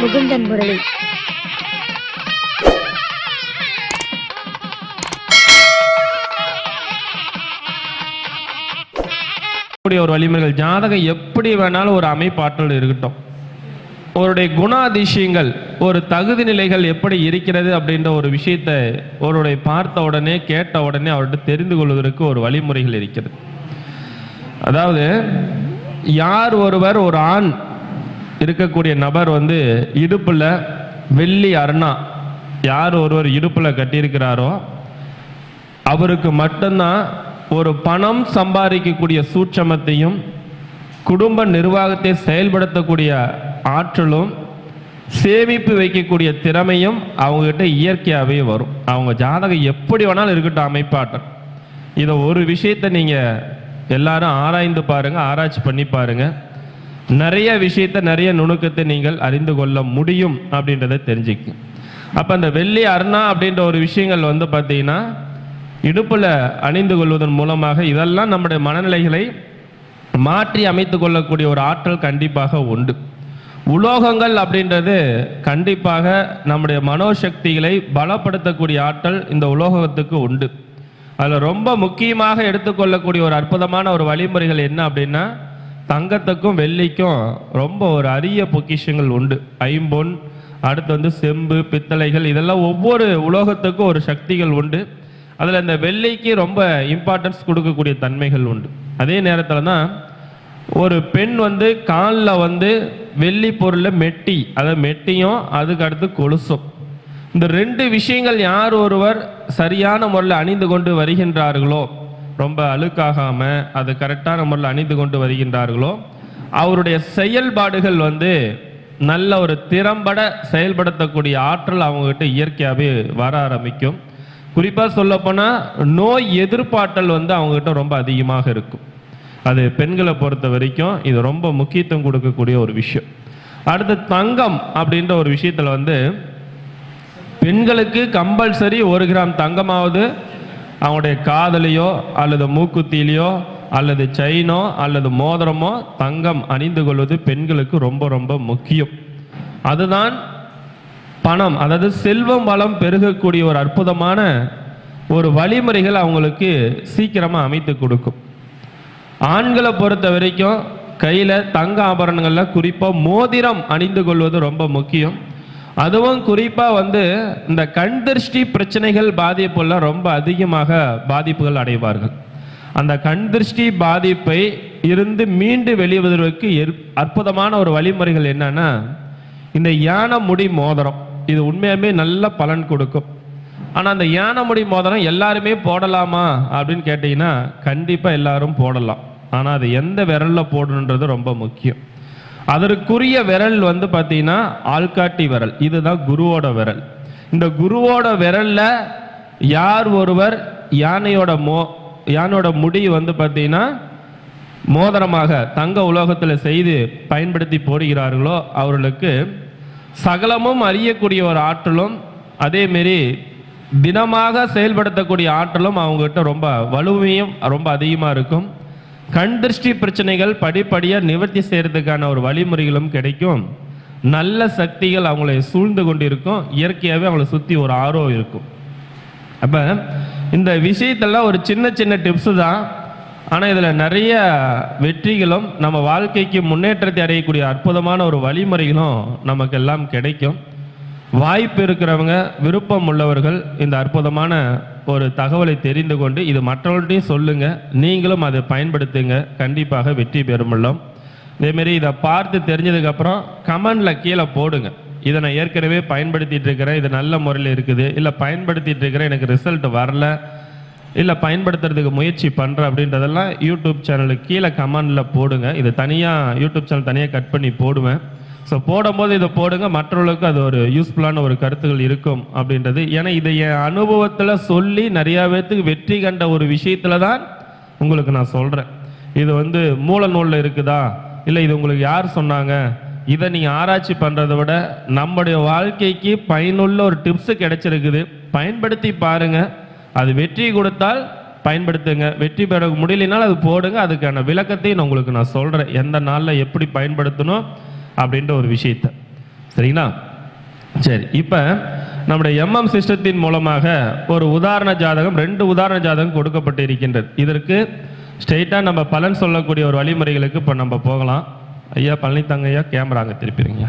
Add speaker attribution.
Speaker 1: முகுந்தன் முரளி.
Speaker 2: ஒரு வலிமைகள். ஜாதகம் எப்படி வேணாலும் ஒரு அமைப்பாற்றல் இருக்கட்டும். அவருடைய குணாதிசயங்கள் ஒரு தகுதி நிலைகள் எப்படி இருக்கிறது அப்படின்ற ஒரு விஷயத்தை அவருடைய பார்த்த உடனே கேட்ட உடனே அவர்கிட்ட தெரிந்து கொள்வதற்கு ஒரு வழிமுறைகள் இருக்கிறது. அதாவது யார் ஒருவர் ஒரு ஆண் இருக்கக்கூடிய நபர் வந்து இடுப்பில் வெள்ளி அருணா யார் ஒருவர் இடுப்பில் கட்டியிருக்கிறாரோ அவருக்கு மட்டும்தான் ஒரு பணம் சம்பாதிக்கக்கூடிய சூட்சமத்தையும் குடும்ப நிர்வாகத்தை செயல்படுத்தக்கூடிய ஆற்றலும் சேமிப்பு வைக்கக்கூடிய திறமையும் அவங்ககிட்ட இயற்கையாகவே வரும். அவங்க ஜாதகம் எப்படி வேணாலும் இருக்கட்டும் அமைப்பாட்டம். இதை ஒரு விஷயத்தை நீங்கள் எல்லாரும் ஆராய்ந்து பாருங்கள் ஆராய்ச்சி பண்ணி பாருங்கள் நிறைய விஷயத்தை நிறைய நுணுக்கத்தை நீங்கள் அறிந்து கொள்ள முடியும் அப்படின்றத தெரிஞ்சுக்கும் அப்போ அந்த வெள்ளி அருணா அப்படின்ற ஒரு விஷயங்கள் வந்து பார்த்தீங்கன்னா இடுப்பில் அணிந்து கொள்வதன் மூலமாக இதெல்லாம் நம்முடைய மனநிலைகளை மாற்றி அமைத்து கொள்ளக்கூடிய ஒரு ஆற்றல் கண்டிப்பாக உண்டு. உலோகங்கள் அப்படின்றது கண்டிப்பாக நம்முடைய மனோசக்திகளை பலப்படுத்தக்கூடிய ஆற்றல் இந்த உலோகத்துக்கு உண்டு. அதில் ரொம்ப முக்கியமாக எடுத்துக்கொள்ளக்கூடிய ஒரு அற்புதமான ஒரு வழிமுறைகள் என்ன அப்படின்னா தங்கத்துக்கும் வெள்ளிக்கும் ரொம்ப ஒரு அரிய பொக்கிஷங்கள் உண்டு. ஐம்பொன் அடுத்து வந்து செம்பு பித்தளைகள் இதெல்லாம் ஒவ்வொரு உலோகத்துக்கும் ஒரு சக்திகள் உண்டு. அதில் இந்த வெள்ளிக்கு ரொம்ப இம்பார்ட்டன்ஸ் கொடுக்கக்கூடிய தன்மைகள் உண்டு. அதே நேரத்தில் தான் ஒரு பெண் வந்து காலில் வந்து வெள்ளி பொருளில் மெட்டி அதாவது மெட்டியும் அதுக்கு அடுத்து கொலுசும். இந்த ரெண்டு விஷயங்கள் யார் ஒருவர் சரியான முறையில் அணிந்து கொண்டு வருகின்றார்களோ ரொம்ப அழுக்காகாமல் அது கரெக்டான முறையில் அணிந்து கொண்டு வருகின்றார்களோ அவருடைய செயல்பாடுகள் வந்து நல்ல ஒரு திறம்பட செயல்படுத்தக்கூடிய ஆற்றல் அவங்ககிட்ட இயற்கையாகவே வர ஆரம்பிக்கும். குறிப்பாக சொல்லப்போனால் நோய் எதிர்ப்பாற்றல் வந்து அவங்ககிட்ட ரொம்ப அதிகமாக இருக்கும். அது பெண்களை பொறுத்த வரைக்கும் இது ரொம்ப முக்கியத்துவம் கொடுக்கக்கூடிய ஒரு விஷயம். அடுத்து தங்கம் அப்படின்ற ஒரு விஷயத்தில் வந்து பெண்களுக்கு கம்பல்சரி ஒரு கிராம் தங்கமாவது அவங்களுடைய காதலையோ அல்லது மூக்குத்திலையோ அல்லது செயினோ அல்லது மோதிரமோ தங்கம் அணிந்து கொள்வது பெண்களுக்கு ரொம்ப ரொம்ப முக்கியம். அதுதான் பணம் அதாவது செல்வம் வளம் பெருகக்கூடிய ஒரு அற்புதமான ஒரு வழிமுறைகள் அவங்களுக்கு சீக்கிரமாக அமைத்து கொடுக்கும். ஆண்களை பொறுத்த வரைக்கும் கையில் தங்க ஆபரணங்களில் குறிப்பாக மோதிரம் அணிந்து கொள்வது ரொம்ப முக்கியம். அதுவும் குறிப்பாக வந்து இந்த கண் திருஷ்டி பிரச்சனைகள் பாதிப்புலாம் ரொம்ப அதிகமாக பாதிப்புகள் அடைவார்கள். அந்த கண் திருஷ்டி பாதிப்பை இருந்து மீண்டு வெளிவதற்கு அற்புதமான ஒரு வழிமுறைகள் என்னன்னா இந்த யானை முடி மோதிரம். இது உண்மையாகவே நல்ல பலன் கொடுக்கும். ஆனால் அந்த யானை முடி மோதிரம் எல்லாருமே போடலாமா அப்படின்னு கேட்டிங்கன்னா கண்டிப்பாக எல்லாரும் போடலாம். ஆனால் அது எந்த விரலில் போடணுன்றது ரொம்ப முக்கியம். அதற்குரிய விரல் வந்து பார்த்தீங்கன்னா ஆள்காட்டி விரல். இதுதான் குருவோட விரல். இந்த குருவோட விரல்ல யார் ஒருவர் யானையோட மோ யானையோட முடி வந்து பார்த்தீங்கன்னா மோதிரமாக தங்க உலோகத்தில் செய்து பயன்படுத்தி போடுகிறார்களோ அவர்களுக்கு சகலமும் அறியக்கூடிய ஒரு ஆற்றலும் அதேமாரி தினமாக செயல்படுத்தக்கூடிய ஆற்றலும் அவங்ககிட்ட ரொம்ப வலுமையும் ரொம்ப அதிகமாக இருக்கும். கண் திருஷ்டி பிரச்சனைகள் படிப்படியாக நிவர்த்தி செய்கிறதுக்கான ஒரு வழிமுறைகளும் கிடைக்கும். நல்ல சக்திகள் அவங்களை சூழ்ந்து கொண்டிருக்கும். இயற்கையாகவே அவங்கள சுற்றி ஒரு ஆர்வம் இருக்கும். அப்போ இந்த விஷயத்தெல்லாம் ஒரு சின்ன சின்ன டிப்ஸு தான். ஆனால் இதில் நிறைய வெற்றிகளும் நம்ம வாழ்க்கைக்கு முன்னேற்றத்தை அடையக்கூடிய அற்புதமான ஒரு வழிமுறைகளும் நமக்கு எல்லாம் கிடைக்கும். வாய்ப்பு இருக்கிறவங்க விருப்பம் உள்ளவர்கள் இந்த அற்புதமான ஒரு தகவலை தெரிந்து கொண்டு இது மற்றவர்கள்ட்டையும் சொல்லுங்க. நீங்களும் அதை பயன்படுத்துங்க. கண்டிப்பாக வெற்றி பெறுமுள்ளோம் இதேமாரி இதை பார்த்து தெரிஞ்சதுக்கப்புறம் கமெண்டில் கீழே போடுங்க. இதை நான் ஏற்கனவே பயன்படுத்திட்டு இருக்கிறேன். இது நல்ல முறையில் இருக்குது. இல்லை பயன்படுத்திட்டு இருக்கிறேன். எனக்கு ரிசல்ட் வரல. இல்லை பயன்படுத்துறதுக்கு முயற்சி பண்ணுறேன் அப்படின்றதெல்லாம் யூடியூப் சேனலுக்கு கீழே கமெண்டில் போடுங்க. இது தனியாக யூடியூப் சேனல் தனியாக கட் பண்ணி போடுவேன். ஸோ போடும்போது இதை போடுங்க மற்றவர்களுக்கு அது ஒரு யூஸ்ஃபுல்லான ஒரு கருத்துகள் இருக்கும் அப்படின்றது. ஏன்னா இதை என் அனுபவத்தில் சொல்லி நிறையா பேர்த்துக்கு வெற்றி கண்ட ஒரு விஷயத்தில் தான் உங்களுக்கு நான் சொல்கிறேன் இது வந்து மூல நூலில் இருக்குதா? இல்லை இது உங்களுக்கு யார் சொன்னாங்க? இதை நீங்கள் ஆராய்ச்சி பண்ணுறதை விட நம்முடைய வாழ்க்கைக்கு பயனுள்ள ஒரு டிப்ஸு கிடைச்சிருக்குது. பயன்படுத்தி பாருங்கள் அது வெற்றி கொடுத்தால் பயன்படுத்துங்க. வெற்றி பெற முடியலனாலும் அது போடுங்க. அதுக்கான விளக்கத்தையும் நான் உங்களுக்கு நான் சொல்கிறேன் எந்த நாளில் எப்படி பயன்படுத்தணும்? அப்படின்ற ஒரு விஷயத்த. சரிங்களா? சரி இப்போ நம்முடைய எம்எம் சிஸ்டத்தின் மூலமாக ஒரு உதாரண ஜாதகம் ரெண்டு உதாரண ஜாதகம் கொடுக்கப்பட்டு இருக்கின்றது இதற்கு ஸ்ட்ரெயிட்டாக நம்ம பலன் சொல்லக்கூடிய ஒரு வழிமுறைகளுக்கு இப்போ நம்ம போகலாம். ஐயா பழனித்தங்க ஐயா கேமரா அங்கே திருப்பிடுங்க.